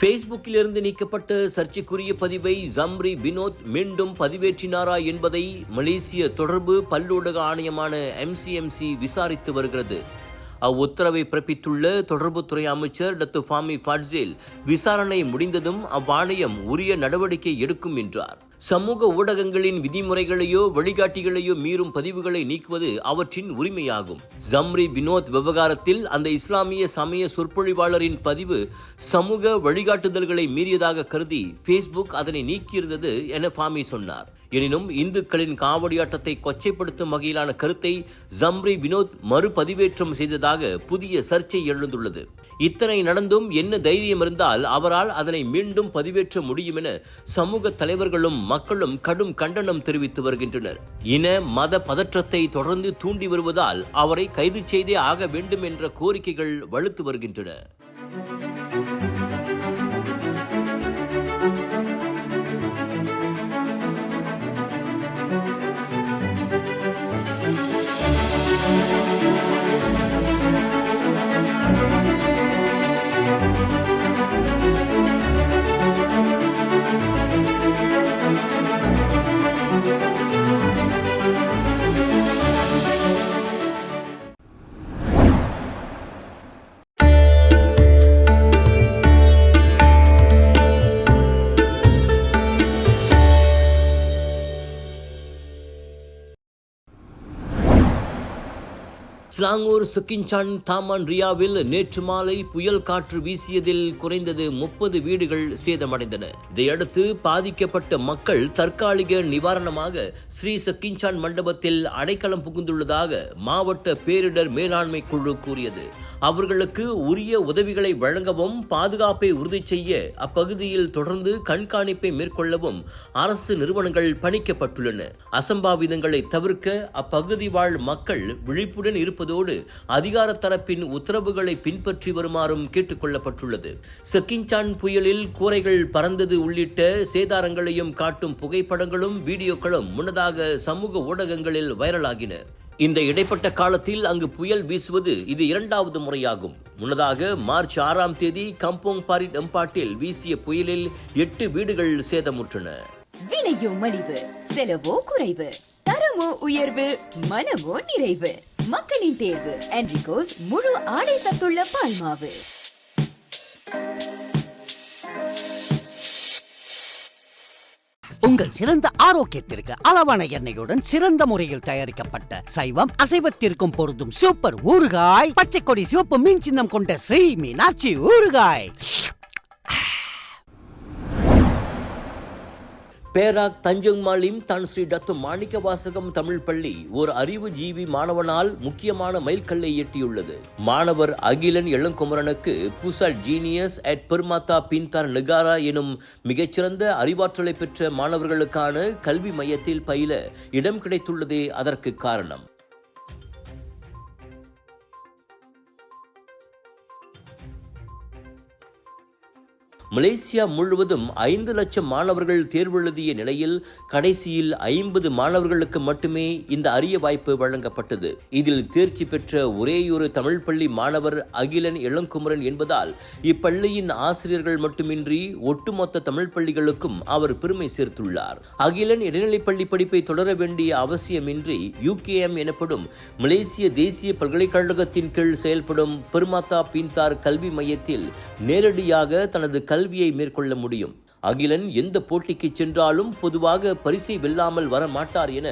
ஃபேஸ்புக்கிலிருந்து நீக்கப்பட்ட சர்ச்சைக்குரிய பதிவை ஜம்ரி வினோத் மீண்டும் பதிவேற்றினாரா என்பதை மலேசிய தொடர்பு பல்லூடக ஆணையமான எம்சிஎம்சி விசாரித்து வருகிறது. அவ்வுத்தரவை பிறப்பித்துள்ள தொடர்புத்துறை அமைச்சர் டத்து ஃபாமி ஃபாட்ஜேல் விசாரணை முடிந்ததும் அவ்வாணையம் உரிய நடவடிக்கை எடுக்கும் என்றார். சமூக ஊடகங்களின் விதிமுறைகளையோ வழிகாட்டிகளையோ மீறும் பதிவுகளை நீக்குவது அவற்றின் உரிமையாகும். ஜம்ரி வினோத் விவகாரத்தில் அந்த இஸ்லாமிய சமய சொற்பொழிவாளரின் பதிவு சமூக வழிகாட்டுதல்களை மீறியதாக கருதி ஃபேஸ்புக் அதனை நீக்கியிருந்தது என ஃபாமி சொன்னார். எனினும் இந்துக்களின் காவடியாட்டத்தை கொச்சைப்படுத்தும் வகையிலான கருத்தை ஜம்ரி வினோத் மறுபதிவேற்றம் செய்ததாக புதிய சர்ச்சை எழுந்துள்ளது. இத்தனை நடந்தும் என்ன தைரியம் இருந்தால் அவரால் அதனை மீண்டும் பதிவேற்ற முடியும் என சமூக தலைவர்களும் மக்களும் கடும் கண்டனம் தெரிவித்து வருகின்றனர். இன மத பதற்றத்தை தொடர்ந்து தூண்டி வருவதால் அவரை கைது செய்தே ஆக வேண்டும் என்ற கோரிக்கைகள் வலுத்து வருகின்றன. ஸ்லாங்கூர் சுக்கின்சான் தாமான் ரியாவில் நேற்று மாலை புயல் காற்று வீசியதில் குறைந்தது முப்பது வீடுகள் சேதமடைந்தன. இதையடுத்து பாதிக்கப்பட்ட மக்கள் தற்காலிக நிவாரணமாக ஸ்ரீ சக்கின்சான் மண்டபத்தில் அடைக்கலம் புகுந்துள்ளதாக மாவட்ட பேரிடர் மேலாண்மை குழு கூறியது. அவர்களுக்கு உரிய உதவிகளை வழங்கவும் பாதுகாப்பை உறுதி செய்ய அப்பகுதியில் தொடர்ந்து கண்காணிப்பை மேற்கொள்ளவும் அரசு நிறுவனங்கள் பணிக்கப்பட்டுள்ளன. அசம்பாவிதங்களை தவிர்க்க அப்பகுதி வாழ் மக்கள் விழிப்புடன் இருப்பது இருப்பதோடு அதிகார தரப்பின் உத்தரவுகளை பின்பற்றி வருமாறும் கேட்டுக் கொள்ளப்பட்டுள்ளது செக்கின்சான் புயலில் கூரைகள் பறந்தது உள்ளிட்ட சேதாரங்களையும் காட்டும் புகைப்படங்களும் வீடியோக்களும் முன்னதாக சமூக ஊடகங்களில் வைரலாகின. இந்த இடைப்பட்ட காலத்தில் அங்கு புயல் வீசுவது இது இரண்டாவது முறையாகும். முன்னதாக மார்ச் ஆறாம் தேதி கம்போங் பாரிட் எம்பாட்டில் வீசிய புயலில் எட்டு வீடுகள் சேதமுற்றன. விலையோ மலிவு செலவோ குறைவு தரமோ உயர்வு மனமோ நிறைவு. மக்களின் தேர்வு. என்ரிகோஸ் முழு ஆடை சத்துள்ள பால்மாவு உங்கள் சிறந்த ஆரோக்கியத்திற்கு அளவான எண்ணெயுடன் சிறந்த முறையில் தயாரிக்கப்பட்ட சைவம் அசைவத்திற்கும் பொருந்தும் சூப்பர் ஊறுகாய். பச்சை கொடி சிவப்பு மீன் சின்னம் கொண்ட ஸ்ரீ மீனாட்சி ஊறுகாய். பேராக் தஞ்சங் மாலிம் தான் ஸ்ரீ டத்து மாணிக்க வாசகம் தமிழ் பள்ளி ஒரு அறிவு ஜீவி மாணவனால் முக்கியமான மைல்கல்லை எட்டியுள்ளது. மாணவர் அகிலன் இளங்குமரனுக்கு புசல் ஜீனியஸ் அட் பெருமாத்தா பின்தார் நிகாரா எனும் மிகச்சிறந்த அறிவாற்றலை பெற்ற மாணவர்களுக்கான கல்வி மையத்தில் பயில இடம் கிடைத்துள்ளதே அதற்கு காரணம். மலேசியா முழுவதும் ஐந்து லட்சம் மாணவர்கள் தேர்வு எழுதிய நிலையில் கடைசியில் ஐம்பது மாணவர்களுக்கு மட்டுமே இந்த அரிய வாய்ப்பு வழங்கப்பட்டது. இதில் தேர்ச்சி பெற்ற ஒரேயொரு தமிழ் பள்ளி மாணவர் அகிலன் இளங்குமரன் என்பதால் இப்பள்ளியின் ஆசிரியர்கள் மட்டுமின்றி ஒட்டுமொத்த தமிழ் பள்ளிகளுக்கும் அவர் பெருமை சேர்த்துள்ளார். அகிலன் இடைநிலைப்பள்ளி படிப்பை தொடர வேண்டிய அவசியமின்றி யூகேஎம் எனப்படும் மலேசிய தேசிய பல்கலைக்கழகத்தின் கீழ் செயல்படும் பெருமாத்தா பீன்தார் கல்வி மையத்தில் நேரடியாக தனது கல்வியை மேற்கொள்ள முடியும். அகிலன் எந்த போட்டிக்கு சென்றாலும் பொதுவாக பரிசை வெல்லாமல் வர மாட்டார் என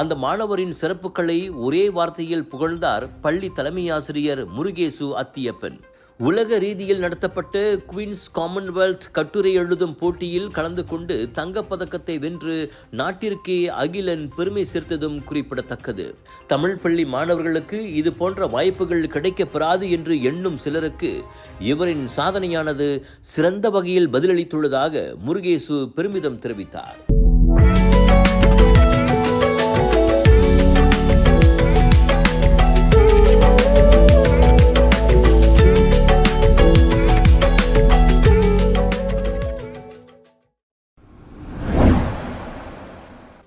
அந்த மாணவரின் சிறப்புகளை ஒரே வார்த்தையில் புகழ்ந்தார் பள்ளி தலைமை ஆசிரியர் முருகேசு அத்தியப்பன். உலக ரீதியில் நடத்தப்பட்ட குவீன்ஸ் காமன்வெல்த் கட்டுரை எழுதும் போட்டியில் கலந்து கொண்டு தங்கப்பதக்கத்தை வென்று நாட்டிற்கே அகிலன் பெருமை சேர்த்ததும் குறிப்பிடத்தக்கது. தமிழ் பள்ளி மாணவர்களுக்கு இது போன்ற வாய்ப்புகள் கிடைக்கப்பெறாது என்று எண்ணும் சிலருக்கு இவரின் சாதனையானது சிறந்த வகையில் பதிலளித்துள்ளதாக முருகேசு பெருமிதம் தெரிவித்தார்.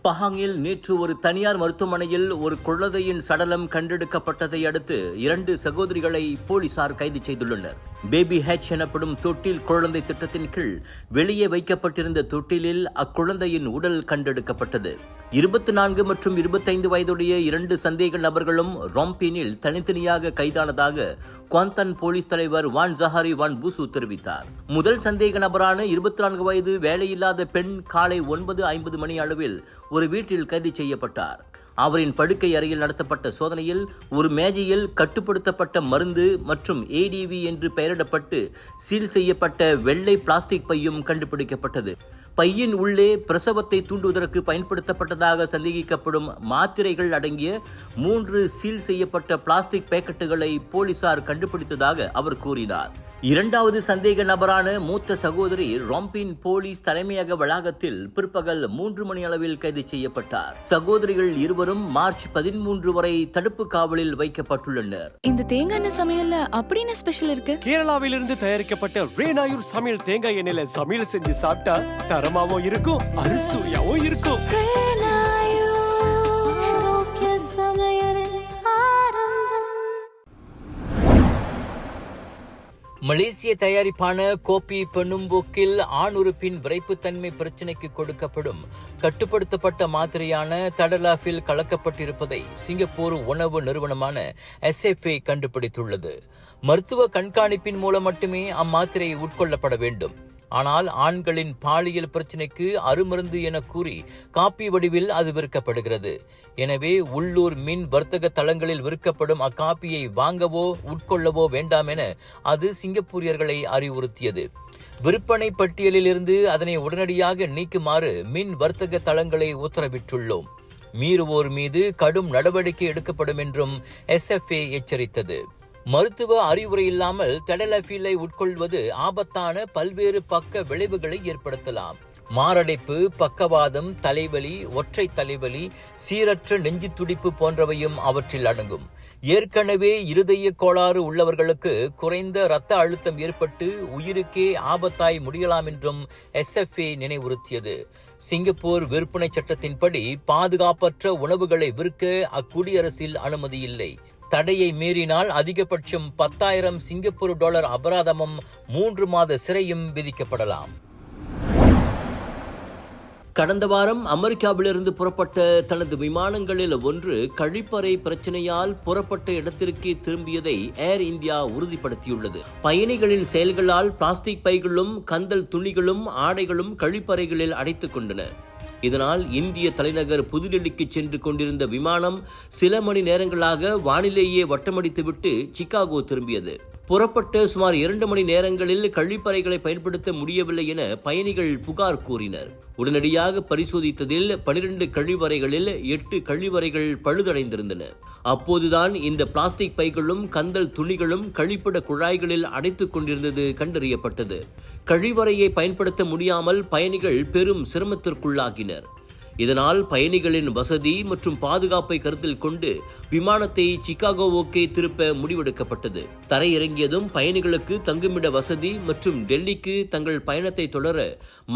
பஹாங்கில் நேற்று ஒரு தனியார் மருத்துவமனையில் ஒரு குழந்தையின் சடலம் கண்டெடுக்கப்பட்டதை அடுத்து இரண்டு சகோதரிகளை போலீசார் கைது செய்துள்ளனர். பேபி ஹெச் எனப்படும் தொட்டில் குழந்தை திட்டத்தின் கீழ் வெளியே வைக்கப்பட்டிருந்த தொட்டிலில் அக்குழந்தையின் உடல் கண்டெடுக்கப்பட்டது. இருபத்தி நான்கு மற்றும் இருபத்தைந்து வயதுடைய இரண்டு சந்தேக நபர்களும் ரொம்பினில் தனித்தனியாக கைதானதாக குவாந்தன் போலீஸ் தலைவர் வான் ஜஹாரி வான் பூசு தெரிவித்தார். முதல் சந்தேக நபரான இருபத்தி நான்கு வயது வேலையில்லாத பெண் காலை ஒன்பது ஐம்பது மணி அளவில் ஒரு வீட்டில் கைது செய்யப்பட்டார். அவரின் படுக்கை அறையில் நடத்தப்பட்ட சோதனையில் ஒரு மேஜையில் கட்டுப்படுத்தப்பட்ட மருந்து மற்றும் ஏடிவி என்று பெயரிடப்பட்டு சீல் செய்யப்பட்ட வெள்ளை பிளாஸ்டிக் பையும் கண்டுபிடிக்கப்பட்டது. பையின் உள்ளே பிரசவத்தை தூண்டுவதற்கு பயன்படுத்தப்பட்டதாக சந்தேகிக்கப்படும் மாத்திரைகள் அடங்கிய மூன்று சீல் செய்யப்பட்ட பிளாஸ்டிக் பேக்கெட்டுகளை போலீசார் கண்டுபிடித்ததாக அவர் கூறினார். இரண்டாவது சந்தேக நபரான மூத்த சகோதரி ராம்பின் போலீஸ் தலைமையக வளாகத்தில் பிற்பகல் மூன்று மணி அளவில் கைது செய்யப்பட்டார். சகோதரிகள் இருவரும் மார்ச் பதிமூன்று வரை தடுப்பு காவலில் வைக்கப்பட்டுள்ளனர். இந்த தேங்காய் எண்ணெய் சமையல்ல அப்படின்னு ஸ்பெஷல் இருக்கு? கேரளாவிலிருந்து தயாரிக்கப்பட்ட ரேனாயூர் சமையல் தேங்காய் எண்ணெயில சமையல் செஞ்சு சாப்பிட்டா தரமாவும் இருக்கும் அறுசுவையாவும் இருக்கும். மலேசிய தயாரிப்பான கோப்பி பெண்ணும்போக்கில் ஆண் உறுப்பின் விரைப்புத்தன்மை பிரச்சினைக்கு கொடுக்கப்படும். கட்டுப்படுத்தப்பட்ட மாத்திரையான தடலாஃபில் கலக்கப்பட்டிருப்பதை சிங்கப்பூர் உணவு நிறுவனமான எஸ்எஃப்ஏ கண்டுபிடித்துள்ளது. மருத்துவ கண்காணிப்பின் மூலம் மட்டுமே அம்மாத்திரை உட்கொள்ளப்பட வேண்டும். ஆனால் ஆண்களின் பாலியல் பிரச்சினைக்கு அருமருந்து என கூறி காப்பி வடிவில் அது விற்கப்படுகிறது. எனவே உள்ளூர் மின் வர்த்தக தளங்களில் விற்கப்படும் அக்காப்பியை வாங்கவோ உட்கொள்ளவோ வேண்டாம் என அது சிங்கப்பூரியர்களை அறிவுறுத்தியது. விற்பனை பட்டியலில் இருந்து அதனை உடனடியாக நீக்குமாறு மின் வர்த்தக தளங்களை உத்தரவிட்டுள்ளோம். மீறுவோர் மீது கடும் நடவடிக்கை எடுக்கப்படும் என்றும் எஸ்எஃப்ஏ எச்சரித்தது. மருத்துவ அறிவுரை இல்லாமல் டெடலஃபீலை உட்கொள்வது ஆபத்தான பல்வேறு பக்க விளைவுகளை ஏற்படுத்தலாம். மாரடைப்பு பக்கவாதம் தலைவலி ஒற்றை தலைவலி சீரற்ற நெஞ்சு துடிப்பு போன்றவையும் அவற்றில் அடங்கும். ஏற்கனவே இருதய கோளாறு உள்ளவர்களுக்கு குறைந்த இரத்த அழுத்தம் ஏற்பட்டு உயிருக்கே ஆபத்தாய் முடியலாம் என்றும் எஸ்எஃப்ஏ நினைவுறுத்தியது. சிங்கப்பூர் விற்பனை சட்டத்தின்படி பாதுகாப்பற்ற உணவுகளை விற்க அக்குடியரசில் அனுமதி இல்லை. தடையை மீறினால் அதிகபட்சம் பத்தாயிரம் சிங்கப்பூர் டாலர் அபராதமும் மூன்று மாத சிறையும் விதிக்கப்படலாம். கடந்த வாரம் அமெரிக்காவிலிருந்து புறப்பட்ட தனது விமானங்களில் ஒன்று கழிப்பறை பிரச்சனையால் புறப்பட்ட இடத்திற்கே திரும்பியதை ஏர் இந்தியா உறுதிப்படுத்தியுள்ளது. பயணிகளின் செயல்களால் பிளாஸ்டிக் பைகளும் கந்தல் துணிகளும் ஆடைகளும் கழிப்பறைகளில் அடைத்துக் கொண்டன. இதனால் இந்திய தலைநகர் புதுடெல்லிக்கு சென்று கொண்டிருந்த விமானம் சில மணி நேரங்களாக வானிலேயே வட்டமடித்துவிட்டு சிக்காகோ திரும்பியது. புறப்பட்டு சுமார் இரண்டு மணி நேரங்களில் கழிப்பறைகளை பயன்படுத்த முடியவில்லை என பயணிகள் புகார் கூறினர். உடனடியாக பரிசோதித்ததில் பனிரெண்டு கழிவறைகளில் எட்டு கழிவறைகள் பழுதடைந்திருந்தன. அப்போதுதான் இந்த பிளாஸ்டிக் பைகளும் கந்தல் துணிகளும் கழிப்பிட குழாய்களில் அடைத்துக் கொண்டிருந்தது கண்டறியப்பட்டது. கழிவறையை பயன்படுத்த முடியாமல் பயணிகள் பெரும் சிரமத்திற்குள்ளாகினர். இதனால் பயணிகளின் வசதி மற்றும் பாதுகாப்பை கருத்தில் கொண்டு விமானத்தை சிகாகோவுக்கே திருப்ப முடிவெடுக்கப்பட்டது. தரையிறங்கியதும் பயணிகளுக்கு தங்குமிட வசதி மற்றும் டெல்லிக்கு தங்கள் பயணத்தை தொடர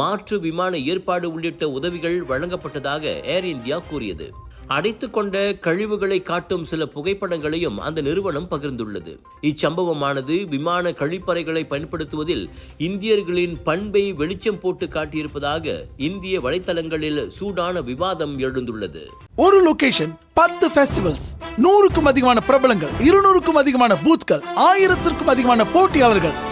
மாற்று விமான ஏற்பாடு உள்ளிட்ட உதவிகள் வழங்கப்பட்டதாக ஏர் இந்தியா கூறியது. அடைத்துக் கொண்ட கழிவுகளை காட்டும் சில புகைப்படங்களையும் அந்த நிறுவனம் பகிர்ந்துள்ளது. இச்சம்பவமானது விமான கழிப்பறைகளை பயன்படுத்துவதில் இந்தியர்களின் பண்பை வெளிச்சம் போட்டு காட்டியிருப்பதாக இந்திய வலைத்தளங்களில் சூடான விவாதம் எழுந்துள்ளது. ஒரு லொகேஷன் பத்து ஃபெஸ்டிவல்ஸ் நூறுக்கும் அதிகமான பிரபலங்கள் இருநூறுக்கும் அதிகமான பூத்கள் ஆயிரத்திற்கும் அதிகமான போட்டியாளர்கள்